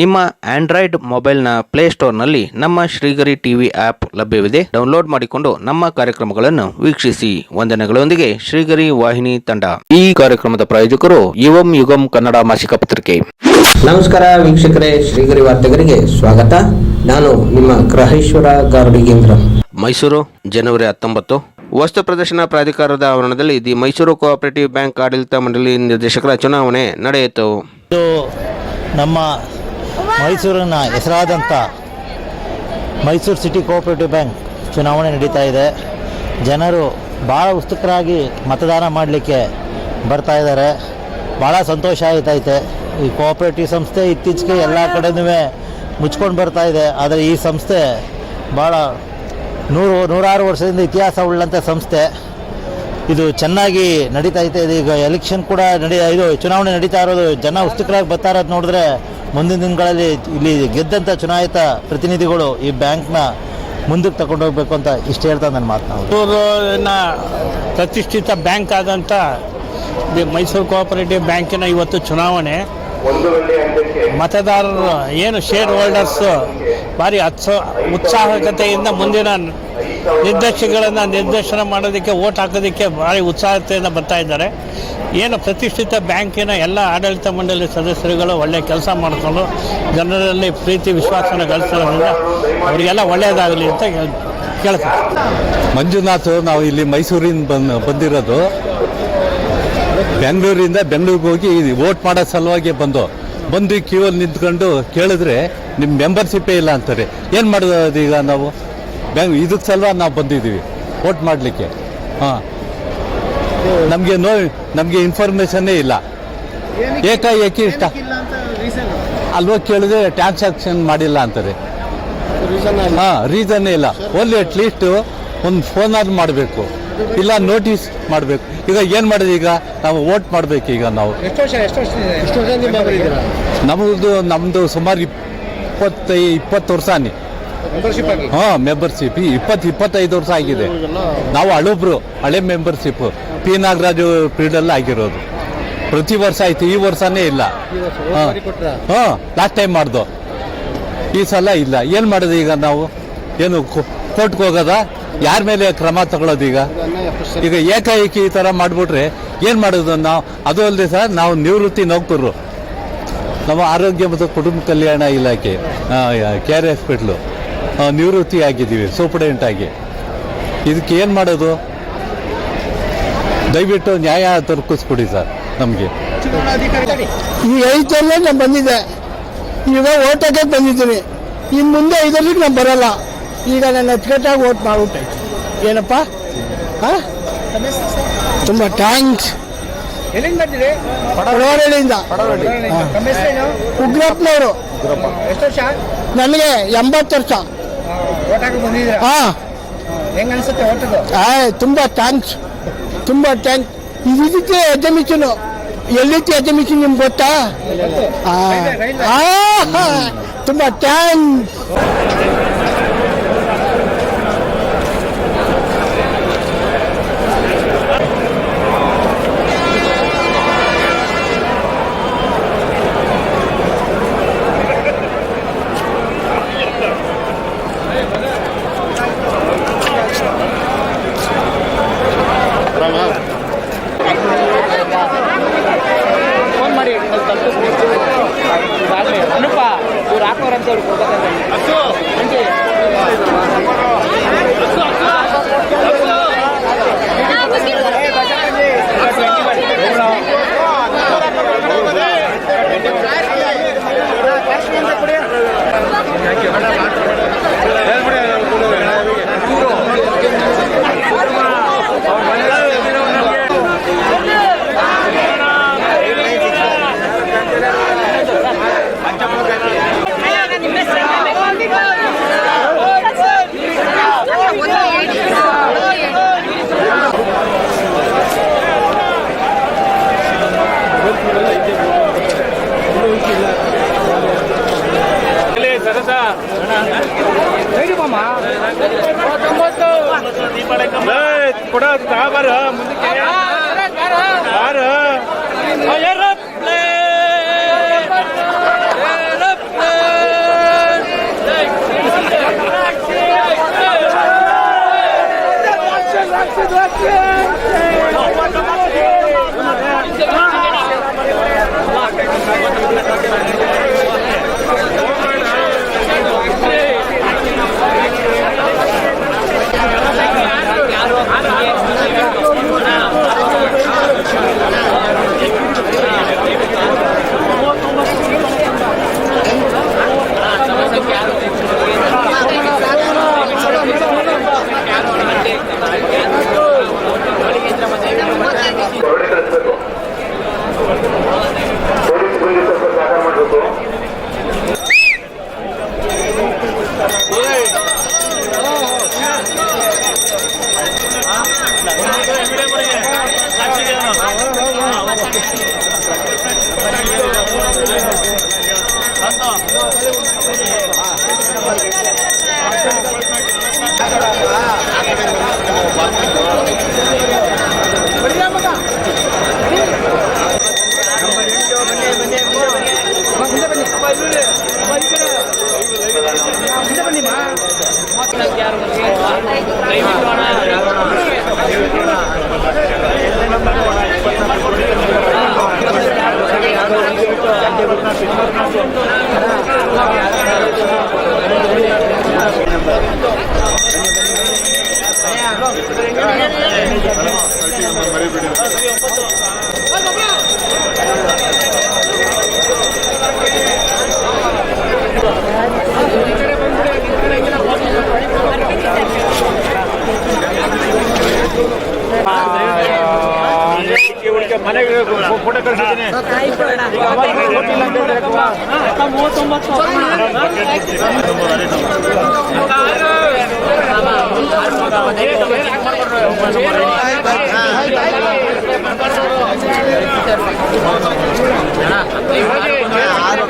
ನಿಮ್ಮ ಆಂಡ್ರಾಯ್ಡ್ ಮೊಬೈಲ್ನ ಪ್ಲೇಸ್ಟೋರ್ನಲ್ಲಿ ನಮ್ಮ ಶ್ರೀಗರಿ ಟಿವಿ ಆಪ್ ಲಭ್ಯವಿದೆ. ಡೌನ್ಲೋಡ್ ಮಾಡಿಕೊಂಡು ನಮ್ಮ ಕಾರ್ಯಕ್ರಮಗಳನ್ನು ವೀಕ್ಷಿಸಿ. ವಂದನೆಗಳೊಂದಿಗೆ ಶ್ರೀಗರಿ ವಾಹಿನಿ ತಂಡ. ಈ ಕಾರ್ಯಕ್ರಮದ ಪ್ರಾಯೋಜಕರು ಯುವಂ ಯುಗಂ ಕನ್ನಡ ಮಾಸಿಕ ಪತ್ರಿಕೆ. ನಮಸ್ಕಾರ ವೀಕ್ಷಕರೇ ಶ್ರೀಗರಿ ವಾರ್ತೆಗರಿಗೆ ಸ್ವಾಗತ. ನಾನು ನಿಮ್ಮ ಗ್ರಹೇಶ್ವರ ಗಾರ್ಡಿಗೇಂದ್ರ. ಮೈಸೂರು ಜನವರಿ ಹತ್ತೊಂಬತ್ತು. ವಸ್ತು ಪ್ರದರ್ಶನ ಪ್ರಾಧಿಕಾರದ ಆವರಣದಲ್ಲಿ ದಿ ಮೈಸೂರು ಕೋಆಪರೇಟಿವ್ ಬ್ಯಾಂಕ್ ಆಡಳಿತ ಮಂಡಳಿ ನಿರ್ದೇಶಕರ ಚುನಾವಣೆ ನಡೆಯಿತು. ಇದು ನಮ್ಮ ಮೈಸೂರಿನ ಹೆಸರಾದಂಥ ಮೈಸೂರು ಸಿಟಿ ಕೋಆಪರೇಟಿವ್ ಬ್ಯಾಂಕ್ ಚುನಾವಣೆ ನಡೀತಾ ಇದೆ. ಜನರು ಭಾಳ ಉತ್ಸುಕರಾಗಿ ಮತದಾನ ಮಾಡಲಿಕ್ಕೆ ಬರ್ತಾ ಇದ್ದಾರೆ. ಭಾಳ ಸಂತೋಷ ಆಯ್ತೈತೆ. ಈ ಕೋಆಪರೇಟಿವ್ ಸಂಸ್ಥೆ ಇತ್ತೀಚೆಗೆ ಎಲ್ಲ ಕಡೆನೂ ಮುಚ್ಕೊಂಡು ಬರ್ತಾ ಇದೆ. ಆದರೆ ಈ ಸಂಸ್ಥೆ ಭಾಳ ನೂರು, ನೂರಾರು ವರ್ಷದಿಂದ ಇತಿಹಾಸ ಉಳ್ಳಂಥ ಸಂಸ್ಥೆ. ಇದು ಚೆನ್ನಾಗಿ ನಡೀತಾ ಇದು. ಈಗ ಎಲೆಕ್ಷನ್ ಕೂಡ ನಡೀ ಇದು ಚುನಾವಣೆ ನಡೀತಾ ಇರೋದು ಜನ ಉತ್ಸುಕರಾಗಿ ಬರ್ತಾ ಇರೋದು ನೋಡಿದ್ರೆ ಮುಂದಿನ ದಿನಗಳಲ್ಲಿ ಇಲ್ಲಿ ಗೆದ್ದಂಥ ಚುನಾಯಿತ ಪ್ರತಿನಿಧಿಗಳು ಈ ಬ್ಯಾಂಕ್ನ ಮುಂದಕ್ಕೆ ತಗೊಂಡು ಹೋಗ್ಬೇಕು ಅಂತ ಇಷ್ಟು ಹೇಳ್ತಾ ನನ್ನ ಮಾತು ನಾವು ಮೈಸೂರಿನ ಪ್ರತಿಷ್ಠಿತ ಬ್ಯಾಂಕ್ ಆದಂಥ ಮೈಸೂರು ಕೋಆಪರೇಟಿವ್ ಬ್ಯಾಂಕಿನ ಇವತ್ತು ಚುನಾವಣೆ. ಮತದಾರರು ಏನು ಶೇರ್ ಹೋಲ್ಡರ್ಸ್ ಭಾರಿ ಅತ್ಸ ಉತ್ಸಾಹಕತೆಯಿಂದ ಮುಂದಿನ ನಿರ್ದೇಶಕಗಳನ್ನು ನಿರ್ದೇಶನ ಮಾಡೋದಕ್ಕೆ ಓಟ್ ಹಾಕೋದಕ್ಕೆ ಭಾರಿ ಉತ್ಸಾಹತೆಯಿಂದ ಬರ್ತಾ ಇದ್ದಾರೆ. ಏನು ಪ್ರತಿಷ್ಠಿತ ಬ್ಯಾಂಕಿನ ಎಲ್ಲ ಆಡಳಿತ ಮಂಡಳಿ ಸದಸ್ಯರುಗಳು ಒಳ್ಳೆ ಕೆಲಸ ಮಾಡಿಕೊಂಡು ಜನರಲ್ಲಿ ಪ್ರೀತಿ, ವಿಶ್ವಾಸನ ಗಳಿಸೋದ್ರಿಂದ ಅವರಿಗೆಲ್ಲ ಒಳ್ಳೆಯದಾಗಲಿ ಅಂತ ಕೇಳ ಮಂಜುನಾಥ್ ನಾವು ಇಲ್ಲಿ ಮೈಸೂರಿಂದ ಬಂದು, ಬಂದಿರೋದು. ಬೆಂಗಳೂರಿಂದ ಬೆಂಗಳೂರಿಗೆ ಹೋಗಿ ವೋಟ್ ಮಾಡೋ ಸಲುವಾಗಿ ಬಂದು ಬಂದು ಕ್ಯೂವಲ್ಲಿ ನಿಂತ್ಕೊಂಡು ಕೇಳಿದ್ರೆ ನಿಮ್ಮ ಮೆಂಬರ್ಶಿಪ್ಪೇ ಇಲ್ಲ ಅಂತಾರೆ. ಏನು ಮಾಡೋದು ಈಗ ನಾವು? ಬ್ಯಾಂಕ್, ಇದಕ್ಕೆ ಸಲುವಾಗಿ ನಾವು ಬಂದಿದ್ದೀವಿ. ವೋಟ್ ಮಾಡಲಿಕ್ಕೆ. ಹಾಂ. ನಮಗೆ ನೋ ನಮಗೆ ಇನ್ಫಾರ್ಮೇಷನ್ನೇ ಇಲ್ಲ. ಏಕಾಏಕಿ ಇಷ್ಟ ಅಲ್ವಾ ಕೇಳಿದ್ರೆ ಟ್ರಾನ್ಸಾಕ್ಷನ್ ಮಾಡಿಲ್ಲ ಅಂತಾರೆ. ಹಾ ರೀಸನ್ನೇ ಇಲ್ಲ. ಓನ್ಲಿ ಅಟ್ ಲೀಸ್ಟ್ ಒಂದು ಫೋನ್ ಆದ್ರೂ ಮಾಡಬೇಕು. ಇಲ್ಲ ನೋಟಿಸ್ ಮಾಡಬೇಕು. ಈಗ ಏನು ಮಾಡೋದು ಈಗ? ನಾವು ವೋಟ್ ಮಾಡಬೇಕು ಈಗ ನಾವು. ನಮ್ಮದು ನಮ್ಮದು ಸುಮಾರು ಇಪ್ಪತ್ತೈ ಇಪ್ಪತ್ತು ವರ್ಷ ನೀ ಹಾಂ ಮೆಂಬರ್ಶಿಪ್ ಇಪ್ಪತ್ತು ಇಪ್ಪತ್ತೈದು ವರ್ಷ ಆಗಿದೆ. ನಾವು ಹಳಬ್ರು ಹಳೆ ಮೆಂಬರ್ಶಿಪ್ ಪಿ. ನಾಗರಾಜು ಪೀರಿಯಡಲ್ಲಿ ಆಗಿರೋದು. ಪ್ರತಿ ವರ್ಷ ಆಯ್ತು ಈ ವರ್ಷನೇ ಇಲ್ಲ. ಹಾಂ. ಲಾಸ್ಟ್ ಟೈಮ್ ಮಾಡ್ದು. ಈ ಸಲ ಇಲ್ಲ. ಏನು ಮಾಡೋದು ಈಗ ನಾವು? ಏನು ಕೋರ್ಟ್ಗೆ ಹೋಗೋದ? ಯಾರ ಮೇಲೆ ಕ್ರಮ ತಗೊಳ್ಳೋದು ಈಗ? ಈಗ ಏಕಾಏಕಿ ಈ ಥರ ಮಾಡಿಬಿಟ್ರೆ ಏನು ಮಾಡೋದು ನಾವು? ಅದು ಅಲ್ಲದೆ ಸರ್ ನಾವು ನಿವೃತ್ತಿ ನೌಕರರು. ನಮ್ಮ ಆರೋಗ್ಯ ಮತ್ತು ಕುಟುಂಬ ಕಲ್ಯಾಣ ಇಲಾಖೆ ಕೆ ಆರ್ ಹಾಸ್ಪಿಟ್ಲು ನಿವೃತ್ತಿ ಆಗಿದ್ದೀವಿ ಸೂಪರ್ಡೆಂಟ್ ಆಗಿ. ಇದಕ್ಕೆ ಏನು ಮಾಡೋದು? ದಯವಿಟ್ಟು ನ್ಯಾಯ ದೊರಕಿಸ್ಕೊಡಿ ಸರ್ ನಮಗೆ. ಈ ಐದರಲ್ಲೇ ನಾನು ಬಂದಿದ್ದೆ. ಈಗ ಓಟಕ್ಕೆ ಬಂದಿದ್ದೀನಿ. ಇನ್ನು ಮುಂದೆ ಐದರಲ್ಲಿ ನಾನು ಬರಲ್ಲ. ಈಗ ನಾನು ಅಚ್ಚುಕಟ್ಟಾಗಿ ಓಟ್ ಮಾಡ್ಬಿಟ್ಟೆ. ಏನಪ್ಪ? ಹಾಂ ತುಂಬ ಥ್ಯಾಂಕ್ಸ್ ಪಡವರಳ್ಳಿಯಿಂದ ಉಗ್ರಪ್ಪನವರು. ನನಗೆ ಎಂಬತ್ತು ವರ್ಷ. ಹಾಂ. ಆಯ್ ತುಂಬ ಥ್ಯಾಂಕ್ಸ್ ತುಂಬ ಥ್ಯಾಂಕ್ಸ್ ಇದಕ್ಕೆ ಎಜಮಿಷನು ಎಲ್ಲಿತ್ತು ಎಜಮಿಷನ್ ನಿಮ್ಗೆ ಗೊತ್ತಾ? ಆ, ಆ, ತುಂಬ ಥ್ಯಾಂಕ್ಸ್ ಯಾರು ಮೂವತ್ತೊಂಬತ್ತು ಆರು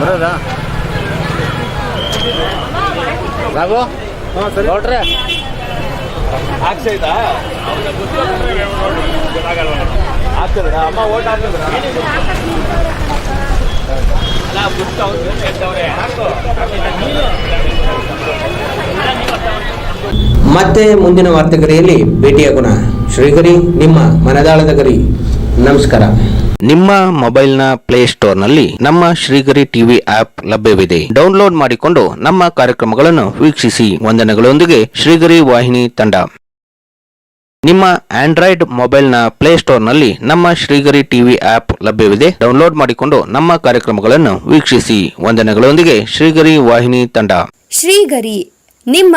ಬರೋದಾ? ರಾಘು? ನೋಡ್ರೆ. ಆಗ್ಸೈತಾ ಆಗ್ತದ ಅಮ್ಮ ಓಟ್ ಆಗ್ತದ ಅಲ್ಲ ಬಿಟ್ಟು ಅವ್ರು ಹೇಳ್ತವ್ರೆ? ಮತ್ತೆ ಮುಂದಿನ ವಾರ್ತೆಗರಿಯಲ್ಲಿ ಭೇಟಿಯಾಗೋಣ ಶ್ರೀಗರಿ ನಿಮ್ಮ ಮನದಾಳದ ಗರಿ. ನಮಸ್ಕಾರ. ನಿಮ್ಮ ಮೊಬೈಲ್ನ ಪ್ಲೇಸ್ಟೋರ್ನಲ್ಲಿ ನಮ್ಮ ಶ್ರೀಗರಿ ಟಿವಿ ಆಪ್ ಲಭ್ಯವಿದೆ. ಡೌನ್ಲೋಡ್ ಮಾಡಿಕೊಂಡು ನಮ್ಮ ಕಾರ್ಯಕ್ರಮಗಳನ್ನು ವೀಕ್ಷಿಸಿ. ವಂದನೆಗಳೊಂದಿಗೆ ಶ್ರೀಗರಿ ವಾಹಿನಿ ತಂಡ. ನಿಮ್ಮ ಆಂಡ್ರಾಯ್ಡ್ ಮೊಬೈಲ್ನ ಪ್ಲೇಸ್ಟೋರ್ನಲ್ಲಿ ನಮ್ಮ ಶ್ರೀಗರಿ ಟಿವಿ ಆಪ್ ಲಭ್ಯವಿದೆ. ಡೌನ್ಲೋಡ್ ಮಾಡಿಕೊಂಡು ನಮ್ಮ ಕಾರ್ಯಕ್ರಮಗಳನ್ನು ವೀಕ್ಷಿಸಿ. ವಂದನೆಗಳೊಂದಿಗೆ ಶ್ರೀಗರಿ ವಾಹಿನಿ ತಂಡ. ಶ್ರೀಗರಿ ನಿಮ್ಮ